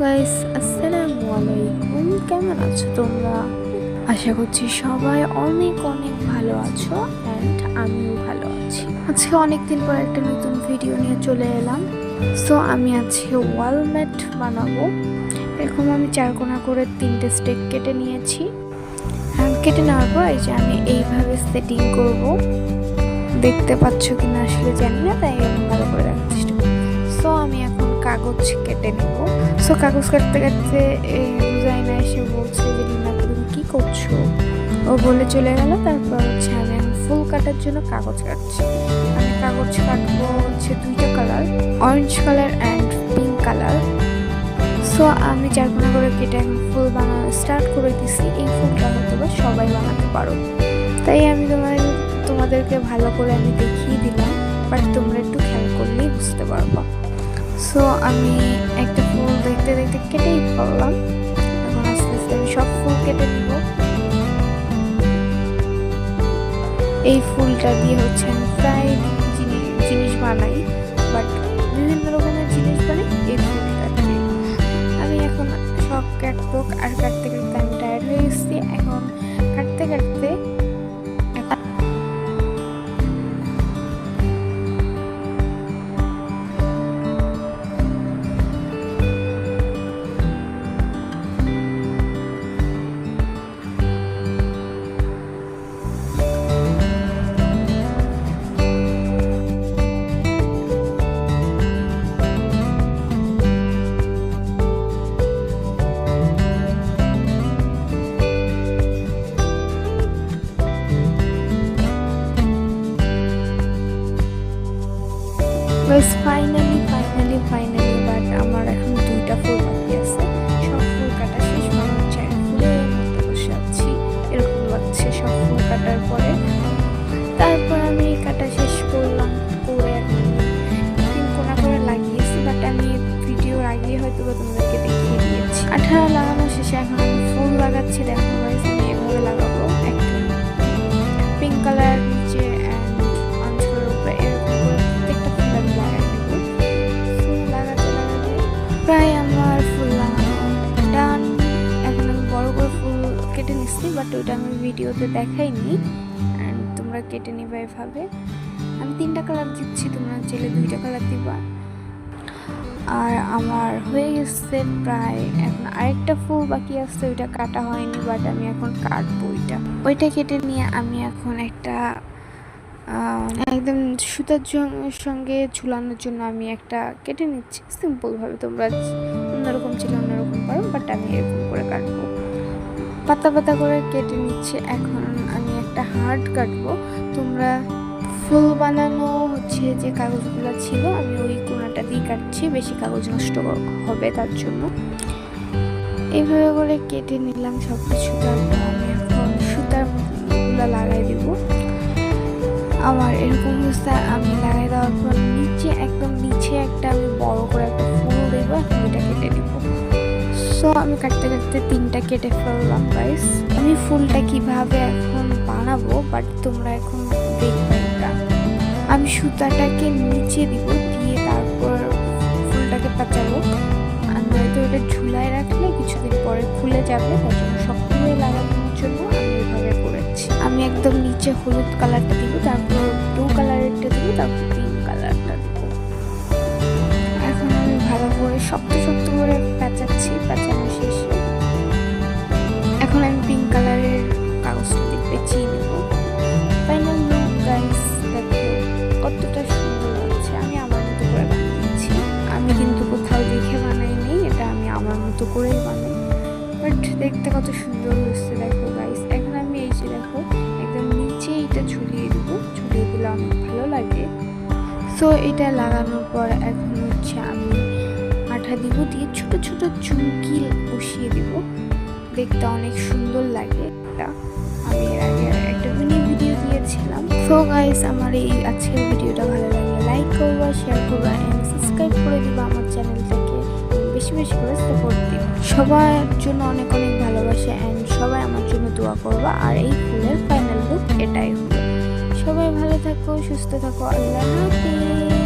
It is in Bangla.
গাইস আসসালামু আলাইকুম কেমন আছো তোমরা? আশা করছি সবাই অনেক অনেক ভালো আছো অ্যান্ড আমিও ভালো আছি। আজকে অনেক দিন পর একটা নতুন ভিডিও নিয়ে চলে এলাম। সো আমি আজকে ওয়ালমেট বানাবো। এরকম আমি চারকোনা করে তিনটে স্টেক কেটে নিয়েছি। কেটে নেওয়ার পর এই যে আমি এইভাবে সেটিং করব। দেখতে পাচ্ছ কিনা আসলে জানি না, তাই আমি ভালো করে রাখার কাগজ কেটে নেব। সো কাগজ কাটতে কাটতে এই ডিজাইনার এসে বলছে যে, রিনা, তুমি কী করছ? ও বলে, চলে গেল, তারপর হচ্ছে আমি ফুল কাটার জন্য কাগজ কাটছি। আমি কাগজ কাটবো হচ্ছে দুইটা colour orange colour and pink colour. So আমি চারকোনা করে কেটে এখন ফুল বানানো স্টার্ট করে দিছি। এই ফুলটা হয়তো বা সবাই বানাতে পারো। তাই আমি তোমার তোমাদেরকে ভালো করে আমি দেখিয়ে দিলাম বাট তোমরা একটু খেয়াল করলেই বুঝতে পারবা। সো আমি একটা ফুল দেখতে দেখতে কেটেই পড়লাম এখন আস্তে আস্তে আমি সব ফুল কেটে দিব এই ফুলটা দিয়ে হচ্ছে আমি প্রায় জিনিস বানাই, বাট বিভিন্ন রকমের জিনিস বানাই এই ফুলটা দিয়ে। আমি এখন সব কাটবো আর কাটতে বাস ফাইনালি বাট ওইটা আমি ভিডিওতে দেখাইনি। অ্যান্ড তোমরা কেটে নিবে এভাবে। আমি তিনটা কালার দিচ্ছি, তোমরা চাইলে দুইটা কালার দিবা। আর আমার হয়ে গেছে প্রায় এখন আরেকটা ফুল বাকি আছে, ওইটা কাটা হয়নি বাট আমি এখন কাটবো ওইটা। ওইটা কেটে নিয়ে আমি এখন একটা একদম সুতার সঙ্গে ঝুলানোর জন্য আমি একটা কেটে নিচ্ছি। সিম্পলভাবে তোমরা অন্যরকম ছিল অন্যরকম পারো বাট আমি এরকম করে কাটবো। পাতা পাতা করে কেটে নিচ্ছে। এখন আমি একটা হার্ট কাটবো। তোমরা ফুল বানানো হচ্ছে যে কাগজগুলো ছিল, আমি ওই কোনাটা দিয়ে কাটছি। বেশি কাগজ নষ্ট হবে তার জন্য। এইভাবে করে কেটে নিলাম সব কিছু আমি এখন সুতাগুলো লাগাই দিব। আমার এরকম অবস্থা, আমি লাগাই দেওয়ার পর নিচে একদম নিচে একটা আমি বড় করে একটা ফুল দেবো এখন ওইটা কেটে নেব। সো আমি কাটতে কাটতে তিনটা কেটে ফেললাম গাইস আমি ফুলটা কীভাবে এখন বানাবো বাট তোমরা এখন দেখবে এটা। আমি সুতাটাকে নিচে দিব, দিয়ে তারপর ফুলটাকে পাচাবো। আর নয়তো এটা ঝুলায় রাখলে কিছুদিন পরে খুলে যাবে, তার জন্য শক্ত হয়ে লাগানোর জন্য আমি এভাবে করেছি। আমি একদম নিচে হলুদ কালারটা দিব, তারপর ব্লু কালারেরটা দিব, তারপর পিঙ্ক কালারটা দিব। এখন আমি ভালো করে শক্ত শক্ত করে প্যাঁচাচ্ছি প্যাঁচানো শেষে এখন আমি পিঙ্ক কালারের কাগজটা দিয়ে পেঁচিয়ে নেব। ফাইনাল গাইস দেখো, কতটা সুন্দর লাগছে। আমি আমার মতো করে বানিয়েছি। আমি কিন্তু কোথাও দেখে বানাইনি এটা আমি আমার মতো করেই বানাই। বাট দেখতে কত সুন্দর হয়েছে, দেখো গাইস এখন আমি এই যে, দেখো, একদম নিচে এটা ঝুলিয়ে দিব। ঝুলিয়ে দিলে অনেক ভালো লাগে। সো এটা লাগানোর পর এখন আঠা দিব দিয়ে ছোট ছোট চুমকি বসিয়ে দিব। দেখতে অনেক সুন্দর লাগে আমি এর আগে একটা মিনি ভিডিও দিয়েছিলাম। সো গাইস আমার এই আজকের ভিডিওটা ভালো লাগলে লাইক করবা শেয়ার করবা এন্ড সাবস্ক্রাইব করে দিবা আমার চ্যানেলটাকে। বেশি বেশি করে সাপোর্ট দিবা। সবার জন্য অনেক অনেক ভালোবাসা অ্যান্ড সবাই আমার জন্য দোয়া করবা। আর এই ফুলের ফাইনাল লুক এটাই হলো। সবাই ভালো থাকো, সুস্থ থাকো, আল্লাহ হাফিজ।